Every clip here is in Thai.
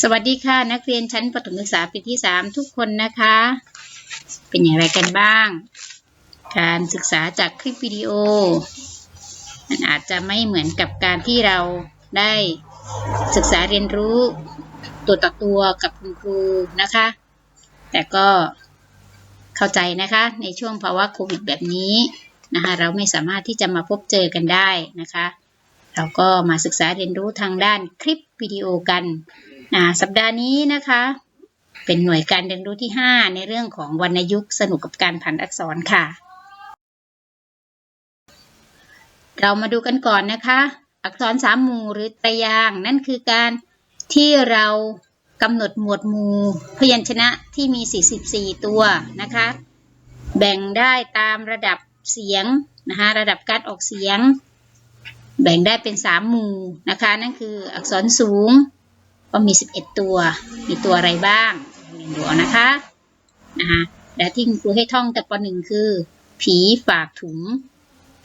สวัสดีค่ะ นักเรียนชั้นประถมศึกษาปีที่ 3 ทุกคนนะคะ เป็นอย่างไรกันบ้าง การศึกษาจากคลิปวิดีโอ มันอาจจะไม่เหมือนกับการที่เราได้ศึกษาเรียนรู้ตัวต่อตัวกับคุณครูนะคะ แต่ก็เข้าใจนะคะในช่วงภาวะโควิดแบบนี้นะคะเราไม่สามารถที่จะมาพบเจอกันได้นะคะ เราก็มาศึกษาเรียนรู้ทางด้านคลิปวิดีโอกัน นะสัปดาห์นี้นะคะ เป็นหน่วยการเรียนรู้ที่ 5 ในเรื่องของวรรณยุกต์สนุกกับการผันอักษรค่ะ เรามาดูกันก่อนนะคะ อักษรสามหมู่หรือตรยางนั่นคือการที่เรากำหนดหมวดหมู่พยัญชนะที่มี 44 ตัวนะคะ แบ่งได้ตามระดับเสียงนะคะระดับการออกเสียง แบ่งได้เป็นสามหมู่นะคะ นั่นคืออักษรสูง ก็มี 11 ตัว มีตัวอะไรบ้างเรียนดูนะคะนะคะและที่คุณครูให้ท่องแต่ปหนึ่งคือ ผีฝากถุง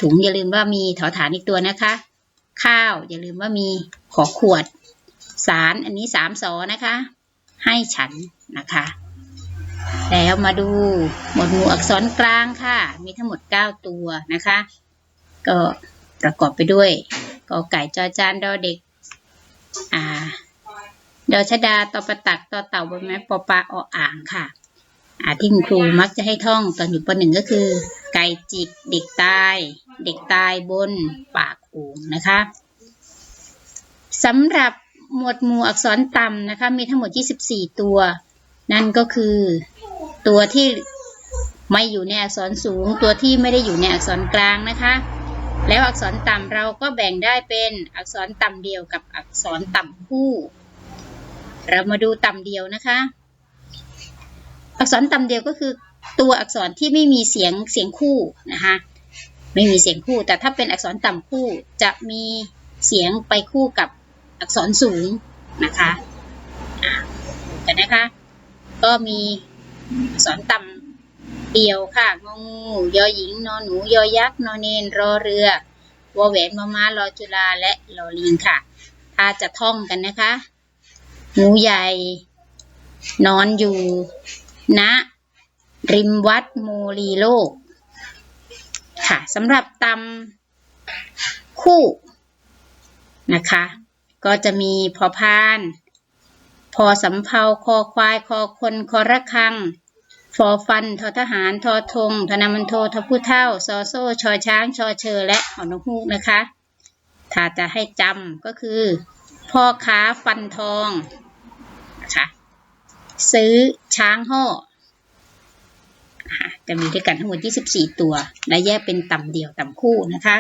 ถุงอย่าลืมว่ามีถอฐานอีกตัวนะคะ ข้าวอย่าลืมว่ามีขอขวด สารอันนี้สามสอนะคะ ให้ฉันนะคะ แล้วมาดูหมวดหมู่อักษรกลางค่ะ มีทั้งหมด 9 ตัวนะคะ ก็ประกอบไปด้วยกอไก่จอจานดอเด็ก อ่า ดอชดาตอประตักตอเต่าบนไม้ปอปลาออ่างค่ะอาที่คุณครูมักจะให้ท่องตอนอยู่ปหนึ่งก็คือ ไก่จิกเด็กตาย เด็กตายบนปากโอ่งนะคะสำหรับหมวดหมู่อักษรต่ำนะคะ มีทั้งหมด 24 ตัว นั่นก็คือตัวที่ไม่อยู่ในอักษรสูง ตัวที่ไม่ได้อยู่ในอักษรกลางนะคะ แล้วอักษรต่ำเราก็แบ่งได้เป็นอักษรต่ำเดียวกับอักษรต่ำคู่ เรามาดูต่ำเดียวนะคะ อักษรต่ำเดียวก็คือตัวอักษรที่ไม่มีเสียงเสียงคู่นะคะไม่มีเสียงคู่ แต่ถ้าเป็นอักษรต่ำคู่จะมีเสียงไปคู่กับอักษรสูงนะคะกันนะคะ ก็มีอักษรต่ำเดียวค่ะงงูยอหญิงนอหนูยอยักษ์นอเนนรอเรือวอแหวนมอม้ารอจุฬาและลอลิงค่ะถ้าจะท่องกันนะคะ งูใหญ่ นอนอยู่ณริมวัดโมลีโลก ค่ะสำหรับตำคู่นะคะ ก็จะมีพอพาน พอสำเภาคอควายคอคนคอระคังฟอฟันทอทหารทอธงธนามันโททผู้เท่าซอโซ่ชอช้างชอเชอและหอนกฮูกนะคะ ถ้าจะให้จำก็คือ พ่อค้าฟันทอง นะคะ ซื้อช้างห่อจะมีด้วยกันทั้งหมด 24 ตัว และแยกเป็นต่ำเดี่ยวต่ำคู่นะคะ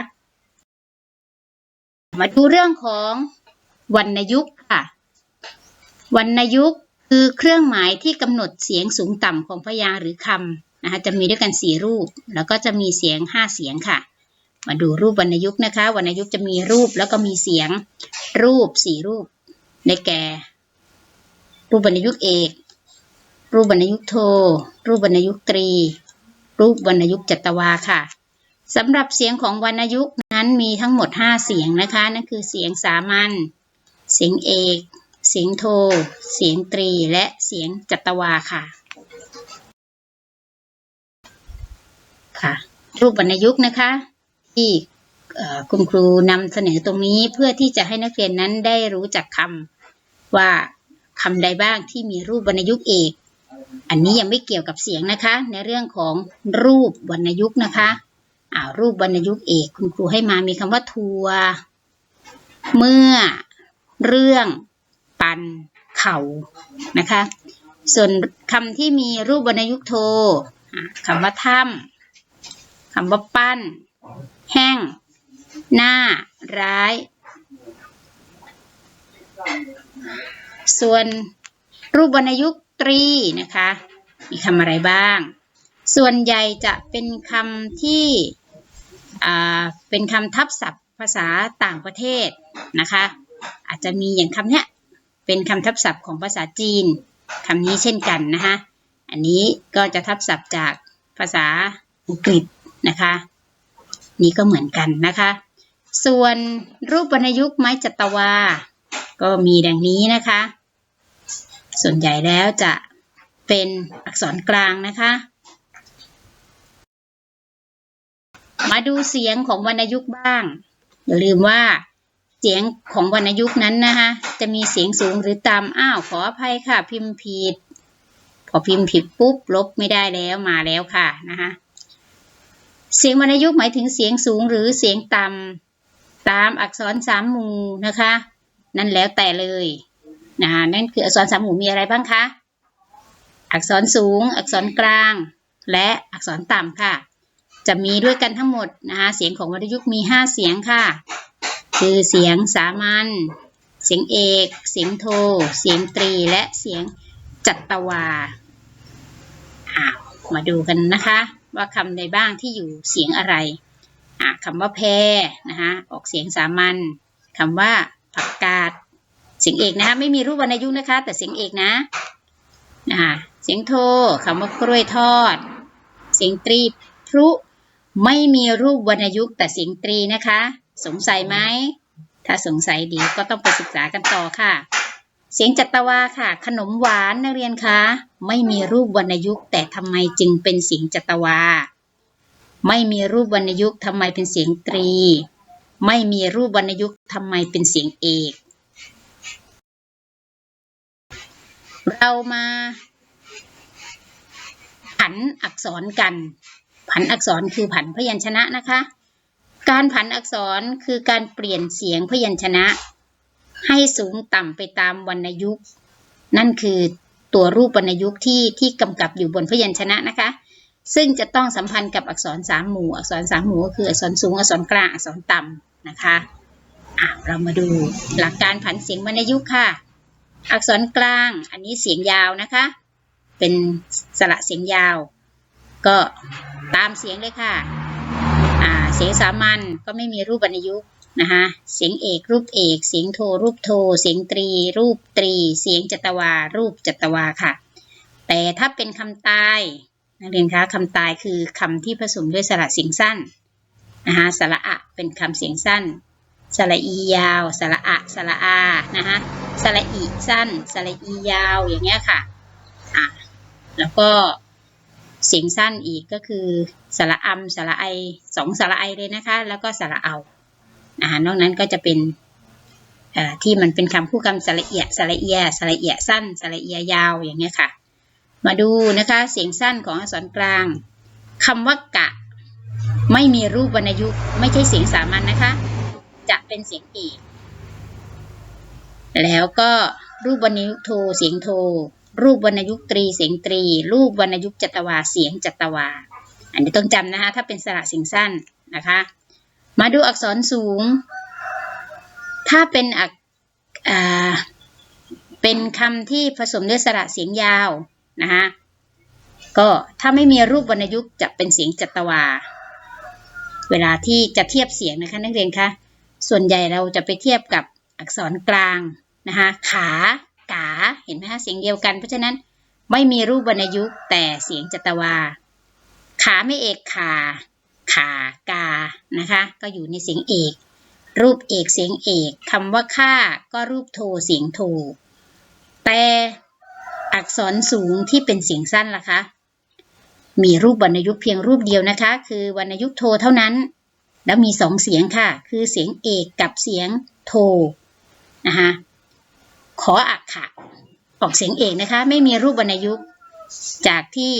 มาดูเรื่องของวรรณยุกต์ค่ะ วรรณยุกต์คือเครื่องหมายที่กำหนดเสียงสูงต่ำของพยางค์หรือคำนะคะ จะมีด้วยกัน4รูป แล้วก็จะมีเสียง5เสียงค่ะ มาดูรูปวรรณยุกต์นะคะ วรรณยุกต์จะมีรูปแล้วก็มีเสียงรูป4รูปได้แก่ รูปวรรณยุกต์เอก รูปวรรณยุกต์โท รูปวรรณยุกต์ตรี รูปวรรณยุกต์จัตวาค่ะสำหรับเสียงของวรรณยุกต์นั้นมีทั้งหมด 5 เสียงนะคะ นั่นคือเสียงสามัญ เสียงเอก เสียงโท เสียงตรี และเสียงจัตวาค่ะ ค่ะ รูปวรรณยุกต์นะคะ ที่คุณครูนำเสนอตรงนี้เพื่อที่จะให้นักเรียนนั้นได้รู้จักคำว่า คำใดบ้างที่มีรูปวรรณยุกต์เอก อันนี้ยังไม่เกี่ยวกับเสียงนะคะ ในเรื่องของรูปวรรณยุกต์นะคะอ่ารูปวรรณยุกต์เอก คุณครูให้มามีคำว่าทัวเมื่อเรื่องปันเข่านะคะ ส่วนคำที่มีรูปวรรณยุกต์โทอ่าคำว่าถ้ำคำว่าปั้น แห้ง หน้า ร้าย ส่วนรูปวรรณยุกตรีนะคะ มีคำอะไรบ้าง ส่วนใหญ่จะเป็นคำที่เป็นคำทับศัพท์ภาษาต่างประเทศนะคะ อาจจะมีอย่างคำเนี้ยเป็นคำทับศัพท์ของภาษาจีนคำนี้เช่นกันนะคะอันนี้ก็จะทับศัพท์จากภาษาอังกฤษนะคะนี่ก็เหมือนกันนะคะ ส่วนรูปวรรณยุกต์ไม้จัตวา ก็มีดังนี้นะคะ ส่วนใหญ่แล้วจะเป็นอักษรกลางนะคะ มาดูเสียงของวรรณยุกต์บ้าง อย่าลืมว่าเสียงของวรรณยุกต์นั้นนะคะ จะมีเสียงสูงหรือต่ำอ้าวขออภัยค่ะ พิมพ์ผิด พอพิมพ์ผิดปุ๊บลบไม่ได้แล้วมาแล้วค่ะนะคะเสียงวรรณยุกต์หมายถึงเสียงสูงหรือเสียงต่ำตามอักษรสามมูนะคะ นั่นแล้วแต่เลย นะคะนั่นคืออักษรสามหมู่มีอะไรบ้างคะ อักษรสูง อักษรกลาง และอักษรต่ำค่ะ จะมีด้วยกันทั้งหมดนะคะเสียงของวรรณยุกต์มี 5 เสียงค่ะ คือเสียงสามัญ เสียงเอก เสียงโท เสียงตรี และเสียงจัตวาอ้าวมาดูกันนะคะ ว่าคำใดบ้างที่อยู่เสียงอะไรคำว่าแพนะคะออกเสียงสามัญคำว่าผักกาด เสียงเอกนะคะ ไม่มีรูปวรรณยุกต์นะคะ แต่เสียงเอกนะนะคะเสียงโทคำว่ากล้วยทอด เสียงตรีพรุไม่มีรูปวรรณยุกต์แต่เสียงตรีนะคะ สงสัยไหมถ้าสงสัยเดียวก็ต้องไปศึกษากันต่อค่ะ เสียงจัตวาค่ะ ขนมหวานนักเรียนคะไม่มีรูปวรรณยุกต์แต่ทำไมจึงเป็นเสียงจัตวา ไม่มีรูปวรรณยุกต์ทำไมเป็นเสียงตรี ไม่มีรูปวรรณยุกต์ทำไมเป็นเสียงเอก เรามาผันอักษรกัน ผันอักษรคือผันพยัญชนะนะคะ การผันอักษรคือการเปลี่ยนเสียงพยัญชนะ ให้สูงต่ำไปตามวรรณยุกต์ นั่นคือตัวรูปวรรณยุกต์ที่ที่กำกับอยู่บนพยัญชนะนะคะ ซึ่งจะต้องสัมพันธ์กับอักษรสามหมู่ อักษรสามหมู่ก็คืออักษรสูง อักษรกลาง อักษรต่ำนะคะอะเรามาดูหลักการผันเสียงวรรณยุกต์ค่ะ อักษรกลางอันนี้เสียงยาวนะคะ เป็นสระเสียงยาว ก็ตามเสียงเลยค่ะอ่าเสียงสามัญก็ไม่มีรูปวรรณยุกต์นะคะเสียงเอกรูปเอก เสียงโทรูปโท เสียงตรี รูปตรี เสียงจัตวา รูปจัตวาค่ะ แต่ถ้าเป็นคำตายนักเรียนคะคำตายคือคำที่ผสมด้วยสระเสียงสั้นนะคะสระอะเป็นคำเสียงสั้น สระอียาว สระอะ สระอา นะคะสระอีสั้น สระอียาว อย่างเงี้ยค่ะ อะ แล้วก็เสียงสั้นอีกก็คือสระอัมสระไอสองสระไอเลยนะคะ แล้วก็สระเอาอ่านอกนั้นก็จะเป็นที่มันเป็นคำคู่คำสระเอียสระเอียสระเอียสั้น สระเอียยาวอย่างเงี้ยค่ะ มาดูนะคะเสียงสั้นของอักษรกลางคำว่ากะ ไม่มีรูปวรรณยุกต์ไม่ใช่เสียงสามัญนนะคะ จะเป็นเสียงเอกแล้วก็รูปวรรณยุกต์โทเสียงโท รูปวรรณยุกต์ตรีเสียงตรี รูปวรรณยุกต์จัตวาเสียงจัตวา อันนี้ต้องจำนะคะ ถ้าเป็นสระเสียงสั้นนะคะ มาดูอักษรสูง ถ้าเป็นอักเป็นคำที่ผสมด้วยสระเสียงยาวนะคะก็ถ้าไม่มีรูปวรรณยุกต์จะเป็นเสียงจัตวา เวลาที่จะเทียบเสียงนะคะนักเรียนคะ ส่วนใหญ่เราจะไปเทียบกับอักษรกลางนะคะ ขากา เห็นไหมคะเสียงเดียวกัน เพราะฉะนั้นไม่มีรูปวรรณยุกต์แต่เสียงจัตวา ขาไม่เอกขา ขากา นะคะ ก็อยู่ในเสียงเอก รูปเอกเสียงเอกคำว่าค่าก็รูปโทเสียงโท แต่อักษรสูงที่เป็นเสียงสั้นล่ะคะ มีรูปวรรณยุกต์เพียงรูปเดียวนะคะ คือวรรณยุกต์โทเท่านั้น แล้วมีสองเสียงค่ะ คือเสียงเอกกับเสียงโทนะคะขออักขะออกเสียงเอกนะคะ ไม่มีรูปวรรณยุกต์จากที่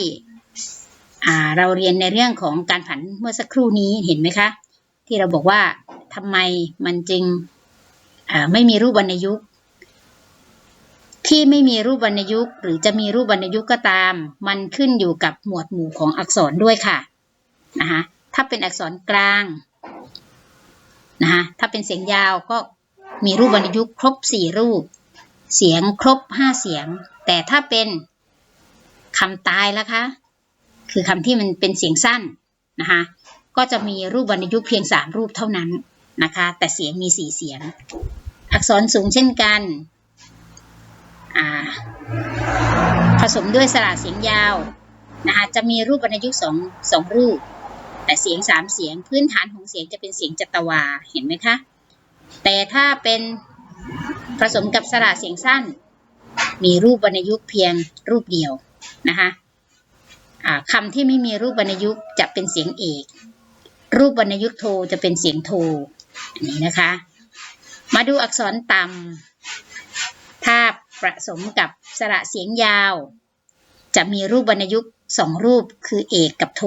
เราเรียนในเรื่องของการผันเมื่อสักครู่นี้เห็นไหมคะ ที่เราบอกว่าทำไมมันจึงไม่มีรูปวรรณยุกต์ที่ไม่มีรูปวรรณยุกต์หรือจะมีรูปวรรณยุกต์ก็ตาม มันขึ้นอยู่กับหมวดหมู่ของอักษรด้วยค่ะนะคะถ้าเป็นอักษรกลาง นะคะถ้าเป็นเสียงยาวก็มีรูปวรรณยุกต์ครบสี่รูป เสียงครบห้าเสียง แต่ถ้าเป็นคำตายแล้วคะคือคำที่มันเป็นเสียงสั้นนะคะก็จะมีรูปวรรณยุกต์เพียงสามรูปเท่านั้นนะคะแต่เสียงมีสี่เสียง อักษรสูงเช่นกันอ่าผสมด้วยสระเสียงยาวนะคะจะมีรูปวรรณยุกต์สองสองรูป แต่เสียงสามเสียงพื้นฐานของเสียงจะเป็นเสียงจัตวาเห็นไหมคะ แต่ถ้าเป็นผสมกับสระเสียงสั้น มีรูปวรรณยุกต์เพียงรูปเดียวนะคะคำที่ไม่มีรูปวรรณยุกต์จะเป็นเสียงเอก รูปวรรณยุกต์โทจะเป็นเสียงโทอันนี้นะคะ มาดูอักษรต่ำถ้าผสมกับสระเสียงยาว จะมีรูปวรรณยุกต์สองรูปคือเอกกับโท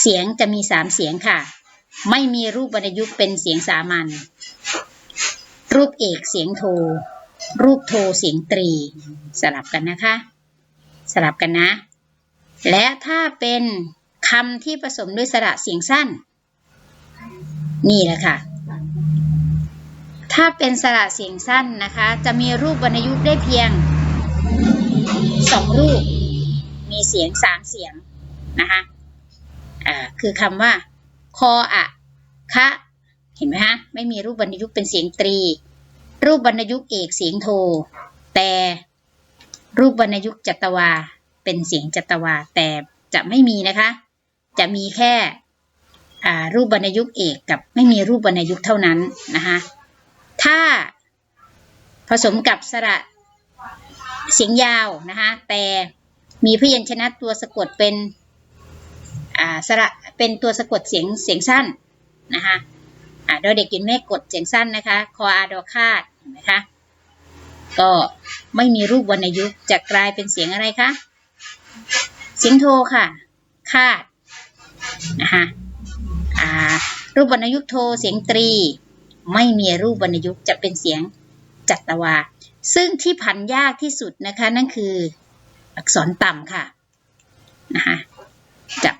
เสียงจะมีสามเสียงค่ะ ไม่มีรูปวรรณยุกต์เป็นเสียงสามัญ รูปเอกเสียงโท รูปโทเสียงตรี สลับกันนะคะ สลับกันนะ และถ้าเป็นคำที่ผสมด้วยสระเสียงสั้น นี่แหละค่ะ ถ้าเป็นสระเสียงสั้นนะคะ จะมีรูปวรรณยุกต์ได้เพียงสองรูป มีเสียงสามเสียงนะคะ อ่าคือคำว่า คออะคะเห็นไหมฮะไม่มีรูปวรรณยุกต์เป็นเสียงตรี รูปวรรณยุกต์เอกเสียงโท แต่รูปวรรณยุกต์จัตวา เป็นเสียงจัตวา แต่จะไม่มีนะคะ จะมีแค่อ่ารูปวรรณยุกต์เอกกับไม่มีรูปวรรณยุกต์เท่านั้นนะคะถ้าผสมกับสระเสียงยาวนะคะแต่มีพยัญชนะตัวสะกดเป็น สระเป็นตัวสะกดเสียงเสียงสั้นนะคะอ่าโดยเด็กยินแม่กดเสียงสั้นนะคะ คออาดอคาดเห็นไหมคะก็ไม่มีรูปวรรณยุกต์จะกลายเป็นเสียงอะไรคะเสียงโทค่ะ คาดนะคะอ่ารูปวรรณยุกต์โทเสียงตรี ไม่มีรูปวรรณยุกต์จะเป็นเสียงจัตวา ซึ่งที่ผันยากที่สุดนะคะนั่นคืออักษรต่ำค่ะนะคะ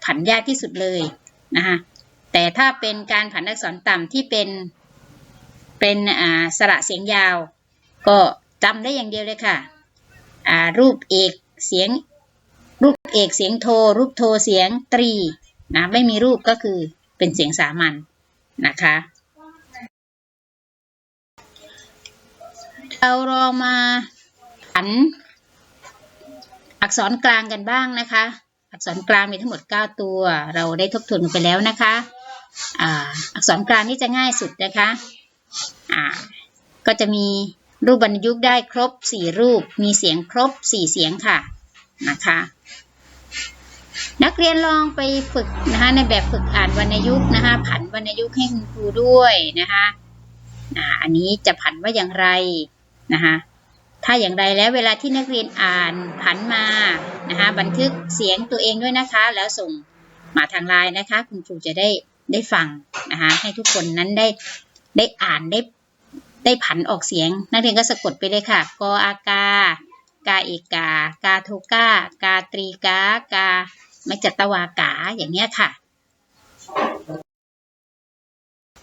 ผันยากที่สุดเลยนะคะแต่ถ้าเป็นการผันอักษรต่ำที่เป็นเป็นอ่าสระเสียงยาว ก็จำได้อย่างเดียวเลยค่ะอ่ารูปเอกเสียง รูปเอกเสียงโท รูปโทเสียงตรีนะไม่มีรูปก็คือเป็นเสียงสามัญนะคะเราลองมาผันอักษรกลางกันบ้างนะคะ อักษรกลางมีทั้งหมด 9 ตัว เราได้ทบทวนไปแล้วนะคะอ่าอักษรกลางนี่จะง่ายสุดนะคะอ่าก็จะมีรูปวรรณยุกได้ครบ 4 รูป มีเสียงครบ 4 เสียงค่ะนะคะ นักเรียนลองไปฝึกนะคะในแบบฝึกอ่านวรรณยุกต์นะคะผันวรรณยุกต์ให้คุณครูด้วยนะคะอ่าอันนี้จะผันว่าอย่างไรนะคะ ถ้าอย่างไรแล้วเวลาที่นักเรียนอ่านผันมานะคะบันทึกเสียงตัวเองด้วยนะคะ แล้วส่งมาทางไลน์นะคะ คุณครูจะได้ได้ฟังนะคะให้ทุกคนนั้นได้ได้อ่านได้ได้ผันออกเสียง นักเรียนก็สะกดไปเลยค่ะกออากากาเอกากาโทกากาตรีกากาไม่จัตวากาอย่างเนี้ยค่ะ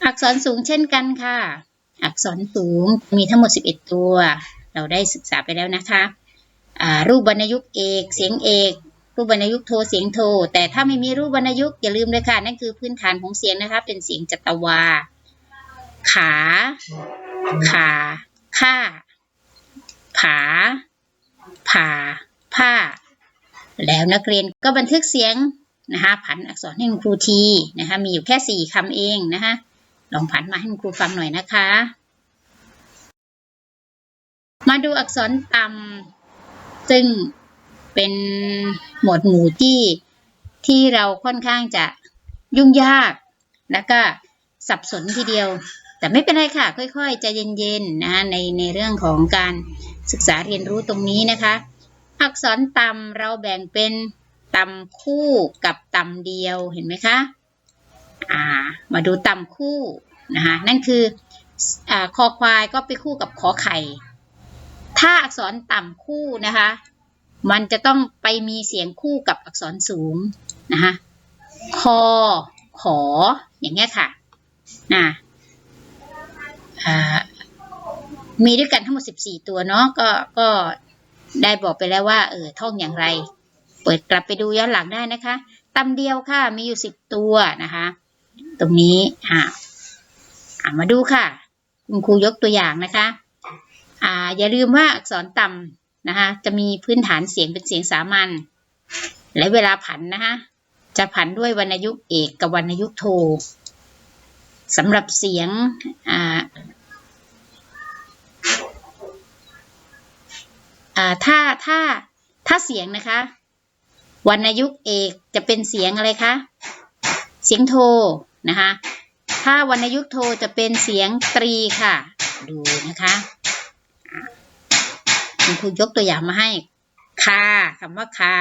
อักษรสูงเช่นกันค่ะ อักษรสูงมีทั้งหมด 11 ตัว เราได้ศึกษาไปแล้วนะคะรูปวรรณยุกต์เอก เสียงเอก รูปวรรณยุกต์โท เสียงโท แต่ถ้าไม่มีรูปวรรณยุกต์อย่าลืมเลยค่ะ นั่นคือพื้นฐานของเสียงนะคะ เป็นเสียงจัตวา ขา ขาค่าผา ผา ผ้า แล้วนักเรียนก็บันทึกเสียงนะคะ ผันอักษรให้คุณครูทีนะคะ มีอยู่แค่สี่คำเองนะคะ ลองผันมาให้คุณครูฟังหน่อยนะคะ มาดูอักษรต่ำซึ่งเป็นหมวดหมู่ที่ที่เราค่อนข้างจะยุ่งยาก แล้วก็สับสนทีเดียว แต่ไม่เป็นไรค่ะ ค่อยๆใจเย็นๆนะคะในในเรื่องของการศึกษาเรียนรู้ตรงนี้นะคะ อักษรต่ำเราแบ่งเป็นต่ำคู่กับต่ำเดียวเห็นไหมคะอ่ามาดูต่ำคู่นะคะนั่นคืออาคอควายก็ไปคู่กับขอไข่ ถ้าอักษรต่ำคู่นะคะ มันจะต้องไปมีเสียงคู่กับอักษรสูงนะคะคอขอ อย่างเงี้ยค่ะนะอ่ามีด้วยกันทั้งหมด 14 ตัวเนาะก็ก็ได้บอกไปแล้วว่าเออท่องอย่างไร เปิดกลับไปดูย้อนหลังได้นะคะตำเดียวค่ะมีอยู่ 10 ตัวนะคะ ตรงนี้อ่ามาดูค่ะ คุณครูยกตัวอย่างนะคะ อ่าอย่าลืมว่าอักษรต่ำนะคะจะมีพื้นฐานเสียงเป็นเสียงสามัญและเวลาผันนะคะจะผันด้วยวรรณยุกต์เอกกับวรรณยุกต์โทสำหรับเสียงอ่าถ้าถ้าถ้าเสียงนะคะ วรรณยุกต์เอกจะเป็นเสียงอะไรคะ เสียงโทนะคะ ถ้าวรรณยุกต์โทจะเป็นเสียงตรีค่ะ ดูนะคะ คุณครูยกตัวอย่างมาให้คาคำว่าคา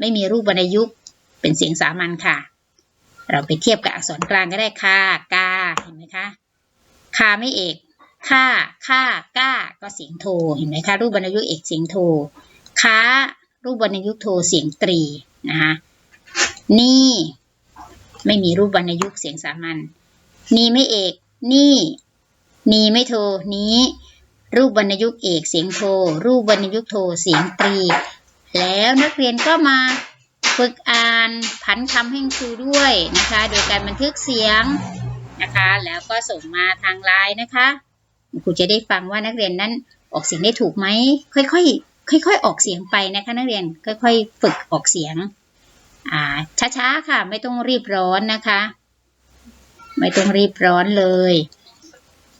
ไม่มีรูปวรรณยุกต์เป็นเสียงสามัญค่ะ เราไปเทียบกับอักษรกลางก็ได้ค่ะกาเห็นไหมคะคาไม่เอกค่าค่าก้าก็เสียงโทเห็นไหมคะรูปวรรณยุกต์เอกเสียงโทค้ารูปวรรณยุกต์โทเสียงตรีนะคะนี่ไม่มีรูปวรรณยุกต์เสียงสามัญนี่ไม่เอก นี่ นี่ไม่โทนี้ รูปวรรณยุกต์เอกเสียงโท รูปวรรณยุกต์โทเสียงตรี แล้วนักเรียนก็มาฝึกอ่านผันคำให้ครูด้วยนะคะ โดยการบันทึกเสียงนะคะ แล้วก็ส่งมาทางไลน์นะคะครูจะได้ฟังว่านักเรียนนั้นออกเสียงได้ถูกไหมค่อยๆค่อยๆออกเสียงไปนะคะ นักเรียนค่อยๆฝึกออกเสียงอ่าช้าๆค่ะ ไม่ต้องรีบร้อนนะคะ ไม่ต้องรีบร้อนเลย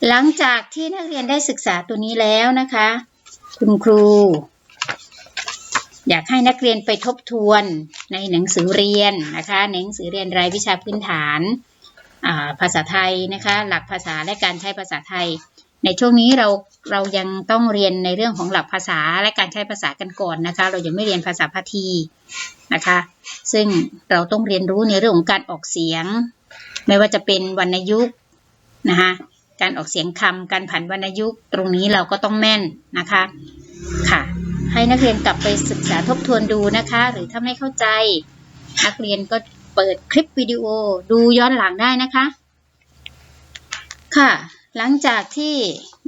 หลังจากที่นักเรียนได้ศึกษาตัวนี้แล้วนะคะ คุณครู อยากให้นักเรียนไปทบทวนในหนังสือเรียนนะคะหนังสือเรียนรายวิชาพื้นฐานาภาษาไทยนะคะ หลักภาษาและการใช้ภาษาไทย ในช่วงนี้เราเรายังต้องเรียนในเรื่องของหลักภาษาและการใช้ภาษากันก่อนนะคะ เรายังไม่เรียนภาษาพาทีนะคะ ซึ่งเราต้องเรียนรู้ในเรื่องของการออกเสียง ไม่ว่าจะเป็นวรรณยุกต์นะคะ การออกเสียงคำการผันวรรณยุกต์ ตรงนี้เราก็ต้องแม่นนะคะค่ะ ให้นักเรียนกลับไปศึกษาทบทวนดูนะคะ หรือถ้าไม่เข้าใจ นักเรียนก็เปิดคลิปวิดีโอดูย้อนหลังได้นะคะ ค่ะ หลังจากที่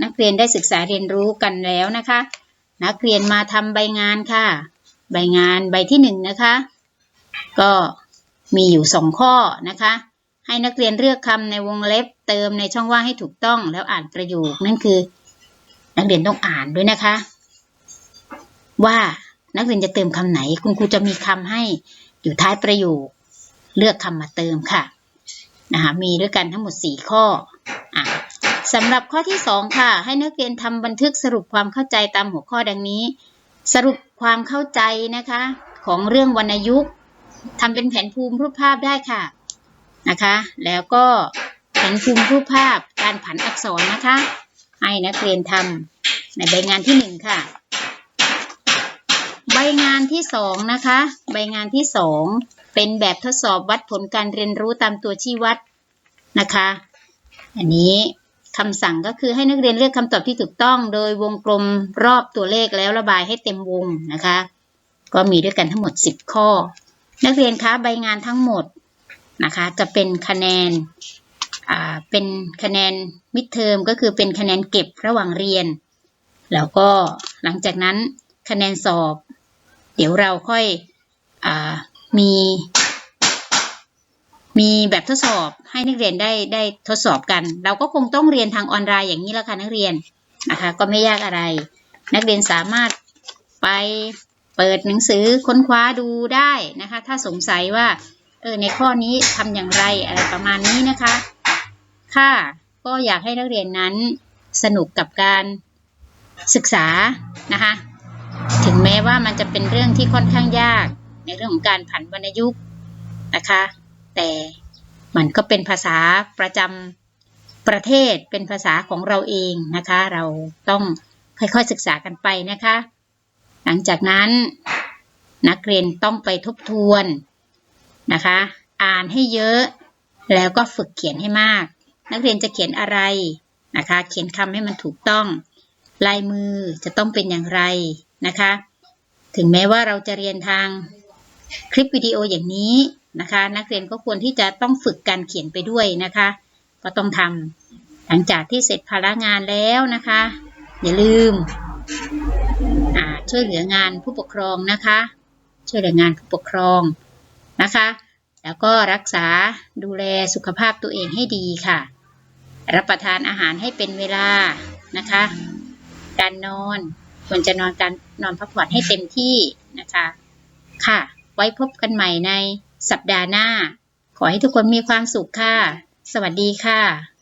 นักเรียนได้ศึกษาเรียนรู้กันแล้วนะคะ นักเรียนมาทำใบงานค่ะ ใบงานใบที่หนึ่งนะคะ ก็มีอยู่สองข้อนะคะ ให้นักเรียนเลือกคำในวงเล็บ เติมในช่องว่างให้ถูกต้องแล้วอ่านประโยคนั่นคือ นักเรียนต้องอ่านด้วยนะคะ ว่านักเรียนจะเติมคำไหน คุณครูจะมีคำให้อยู่ท้ายประโยค เลือกคำมาเติมค่ะนะคะมีด้วยกันทั้งหมด 4 ข้ออะสำหรับข้อที่ 2 ค่ะ ให้นักเรียนทำบันทึกสรุปความเข้าใจตามหัวข้อดังนี้ สรุปความเข้าใจนะคะ ของเรื่องวรรณยุกต์ทำเป็นแผนภูมิรูปภาพได้ค่ะนะคะ แล้วก็ นภูมิรูปภาพการผันอักษรนะคะ ให้นักเรียนทำในใบงานที่1ค่ะ ใบงานที่2นะคะ ใบงานที่2เป็นแบบทดสอบวัดผลการเรียนรู้ตามตัวชี้วัดนะคะ อันนี้คำสั่งก็คือให้นักเรียนเลือกคำตอบที่ถูกต้อง โดยวงกลมรอบตัวเลขแล้วระบายให้เต็มวงนะคะ ก็มีด้วยกันทั้งหมด 10 ข้อ นักเรียนคะใบงานทั้งหมดนะคะ จะเป็นคะแนน เป็นคะแนนมิดเทอมก็คือเป็นคะแนนเก็บระหว่างเรียน แล้วก็หลังจากนั้นคะแนนสอบ เดี๋ยวเราค่อยอมี มีแบบทดสอบให้นักเรียนได้ได้ทดสอบกัน เราก็คงต้องเรียนทางออนไลน์อย่างนี้แล้วค่ะนักเรียนนะคะก็ไม่ยากอะไร นักเรียนสามารถไปเปิดหนังสือค้นคว้าดูได้นะคะ ถ้าสงสัยว่าเออในข้อนี้ทำอย่างไรอะไรประมาณนี้นะคะ ค่ะก็อยากให้นักเรียนนั้นสนุกกับการศึกษานะคะ ถึงแม้ว่ามันจะเป็นเรื่องที่ค่อนข้างยาก ในเรื่องของการผันวรรณยุกต์นะคะ แต่มันก็เป็นภาษาประจำประเทศเป็นภาษาของเราเองนะคะ เราต้องค่อยๆศึกษากันไปนะคะ หลังจากนั้นนักเรียนต้องไปทบทวนนะคะ อ่านให้เยอะ แล้วก็ฝึกเขียนให้มาก นักเรียนจะเขียนอะไรนะคะ เขียนคำให้มันถูกต้อง ลายมือจะต้องเป็นอย่างไรนะคะ ถึงแม้ว่าเราจะเรียนทางคลิปวิดีโออย่างนี้นะคะ นักเรียนก็ควรที่จะต้องฝึกการเขียนไปด้วยนะคะ ก็ต้องทำหลังจากที่เสร็จภาระงานแล้วนะคะ อย่าลืมช่วยเหลืองานผู้ปกครองนะคะ ช่วยเหลืองานผู้ปกครองนะคะ แล้วก็รักษาดูแลสุขภาพตัวเองให้ดีค่ะ รับประทานอาหารให้เป็นเวลานะคะ การนอนควรจะนอนการนอนพักผ่อนให้เต็มที่นะคะ ค่ะ ไว้พบกันใหม่ในสัปดาห์หน้า ขอให้ทุกคนมีความสุขค่ะ สวัสดีค่ะ